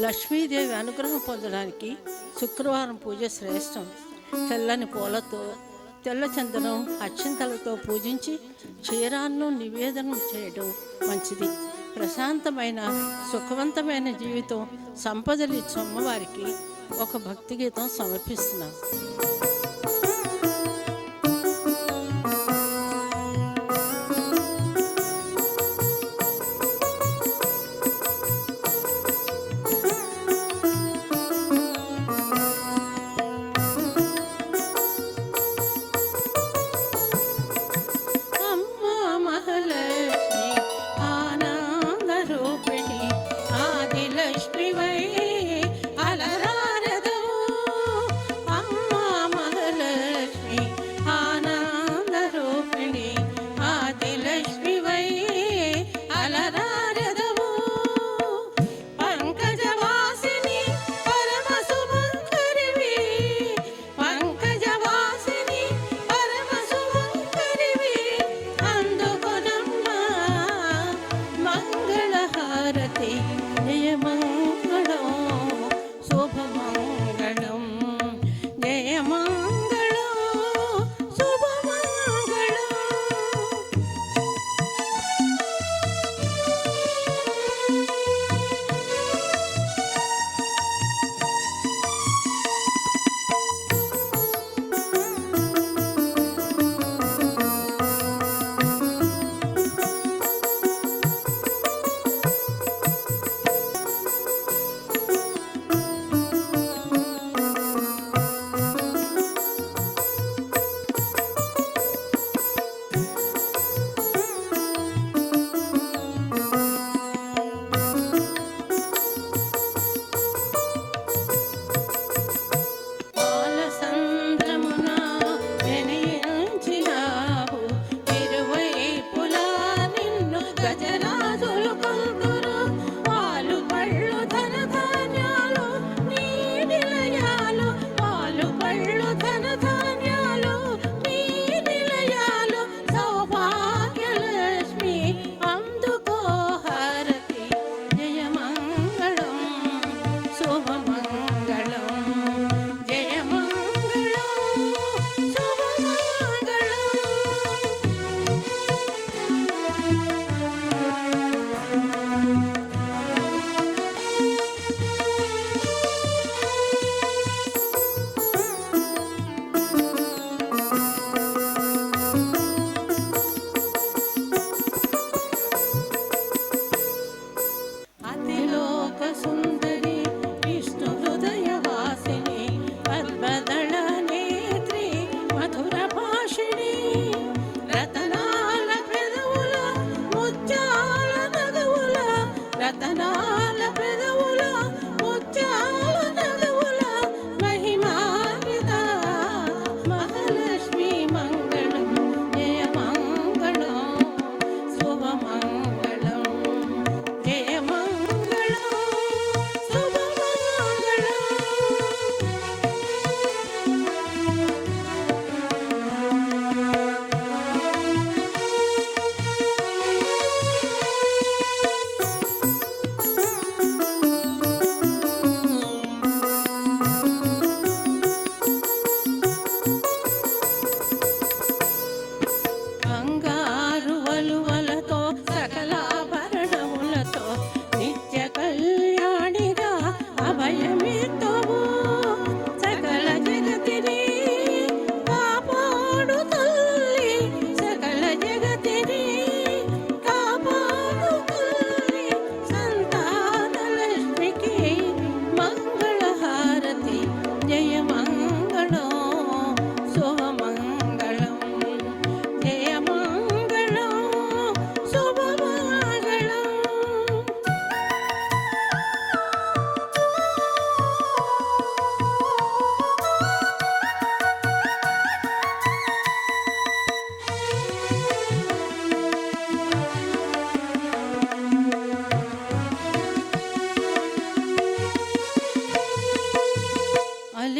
లక్ష్మీదేవి అనుగ్రహం పొందడానికి శుక్రవారం పూజ శ్రేష్టం. తెల్లని పూలతో తెల్ల చందనం అచ్చింతలతో పూజించి క్షీరాన్నం నివేదనం చేయడం మంచిది. ప్రశాంతమైన సుఖవంతమైన జీవితం సంపదలు ఇచ్చి అమ్మవారికి ఒక భక్తి గీతం సమర్పిస్తున్నాం.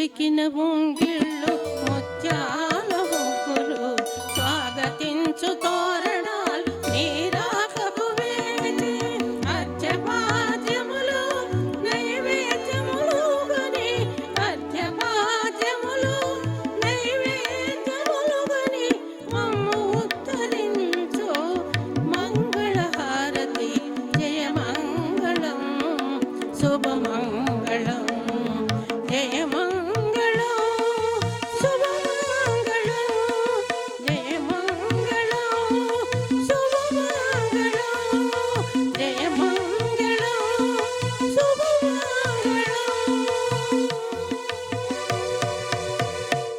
పలికిన ముంగిళ్ళు ముత్యాల ముగ్గులు స్వాగతించుతో